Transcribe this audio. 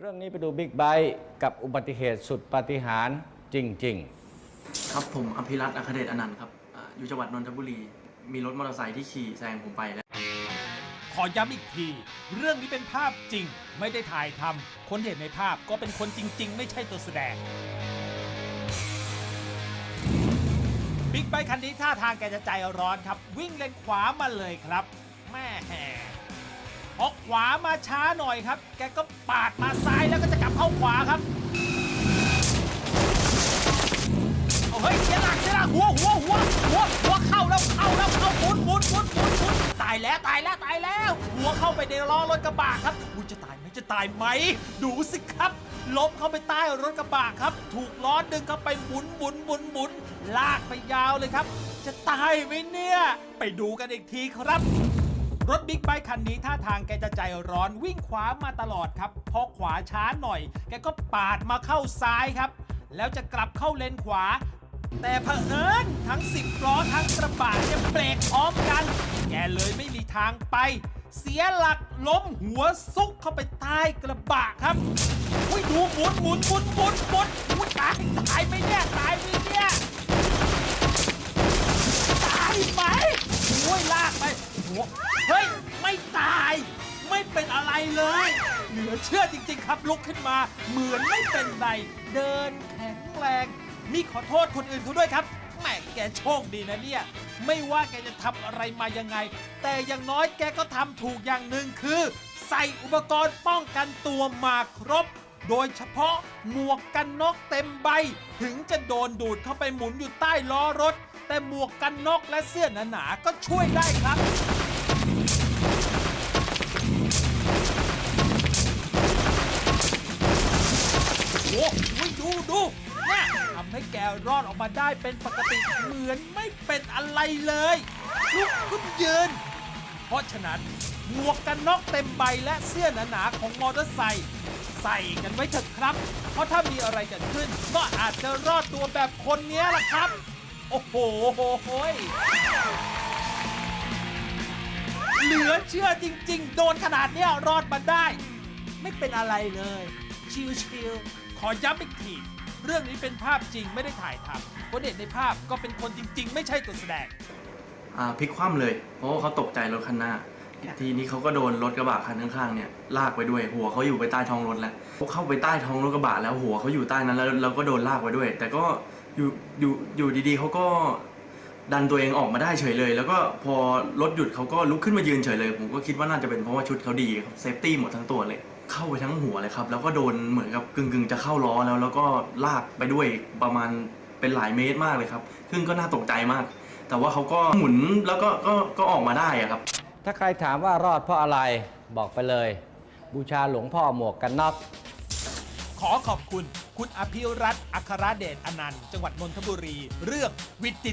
เรื่องนี้ไปดูบิ๊กไบค์กับอุบัติเหตุสุดปาฏิหาริย์จริงๆครับผมอภิรัตน์อัครเดชอนันต์ครับอ่าอยู่จังหวัดนนทบุรี มีรถมอเตอร์ไซค์ที่ขี่แซงผมไปแล้วขอย้ำอีกที เรื่องนี้เป็นภาพจริง ไม่ได้ถ่ายทำคนที่เห็นในภาพก็เป็นคนจริง ๆ ไม่ใช่ตัวแสดง บิ๊กไบค์คันนี้ท่าทางแกจะใจร้อนครับ วิ่งเลนขวามาเลยครับแม่ แห่พอขวามาช้าหน่อยครับ แกก็ปาดมาซ้ายแล้วก็จะกลับเข้าขวาครับเอาเฮ้ยเสียหลักเสียหลักหัวหัวหัวหัวหัวเข้าแล้วเข้าแล้วเข้าหมุนหมุนหมุนหมุนหมุนตายแล้วตายแล้วตายแล้ว หัวเข้าไปในล้อรถกระบะครับอุ้ยจะตายไหมจะตายไหมดูสิครับล้มเข้าไปใต้รถกระบะครับ ถูกล้อดึงเข้าไปหมุนหมุนหมุนหมุนลากไปยาวเลยครับ จะตายไหมเนี่ย ไปดูกันอีกทีครับ รถบิ๊กไบค์คันนี้ท่าทางแกจะใจร้อนวิ่งขวามาตลอดครับ พอขวาช้าหน่อย แกก็ปาดมาเข้าซ้ายครับ แล้วจะกลับเข้าเลนขวา แต่เผอิญทั้ง10ล้อทั้งกระบะเนี่ยเบรกพร้อมกัน แกเลยไม่มีทางไป เสียหลักล้มหัวซุกเข้าไปใต้กระบะครับอุ้ยดูหมุนหมุนหมุนหมุนหมุนอุ้ยตายตายไหมเนี่ยตาย หัว เฮ้ย ไม่ตาย ไม่เป็นอะไรเลย เหลือเชื่อจริง ๆ ครับลุกขึ้นมา เหมือนไม่เป็นไร เดินแข็งแรงมีขอโทษคนอื่นเขาด้วยครับแหมแกโชคดีนะเนี่ย ไม่ว่าแกจะทำอะไรมายังไง แต่อย่างน้อยแกก็ทำถูกอย่างหนึ่งคือ ใส่อุปกรณ์ป้องกันตัวมาครบ โดยเฉพาะหมวกกันน็อกเต็มใบ ถึงจะโดนดูดเข้าไปหมุนอยู่ใต้ล้อรถ แต่หมวกกันน็อกและเสื้อหนาๆก็ช่วยได้ครับ โอ้โหดูดูเนี่ยทำให้แกรอดออกมาได้เป็นปกติเหมือนไม่เป็นอะไรเลยลุกขึ้นยืน เพราะฉะนั้นหมวกกันน็อกเต็มใบและเสื้อหนาๆของมอเตอร์ไซค์ใส่กันไว้เถอะครับ เพราะถ้ามีอะไรเกิดขึ้น ก็อาจจะรอดตัวแบบคนเนี้ยล่ะครับ โอ้โหโหยเหลือเชื่อจริง ๆ โดนขนาดเนี้ยรอดมาได้ ไม่เป็นอะไรเลย ชิวๆ อย้ำอีกที เรื่องนี้เป็นภาพจริงไม่ได้ถ่ายทำคนเห็นในภาพก็เป็นคนจริง ๆ ไม่ใช่ตัวแสดง อ่าพลิกคว่ำเลย เพราะว่าเขาตกใจรถคันหน้า ทีนี้เขาก็โดนรถกระบะคันข้างๆเนี่ยลากไปด้วยหัวเขาอยู่ไปใต้ท้องรถแล้วเขาเข้าไปใต้ท้องรถกระบะแล้วหัวเขาอยู่ใต้นั้นแล้วเราก็โดนลากไปด้วย แต่ก็อยู่อยู่อยู่ดีๆเขาก็ดันตัวเองออกมาได้เฉยเลย แล้วก็พอรถหยุดเขาก็ลุกขึ้นมายืนเฉยเลย ผมก็คิดว่าน่าจะเป็นเพราะว่าชุดเขาดีครับเซฟตี้หมดทั้งตัวเลย เข้าไปทั้งหัวเลยครับ แล้วก็โดนเหมือนกับกึ่งๆ จะเข้าล้อแล้ว แล้วก็ลากไปด้วยประมาณเป็นหลายเมตรมากเลยครับ ซึ่งก็น่าตกใจมาก แต่ว่าเขาก็หมุนแล้วก็ก็ก็ออกมาได้อะครับ ถ้าใครถามว่ารอดเพราะอะไรบอกไปเลย บูชาหลวงพ่อหมวกกันน็อก ขอขอบคุณ คุณอภิรัตน์อัครเดชอนันต์ จังหวัดนนทบุรี เรื่องวิจิตร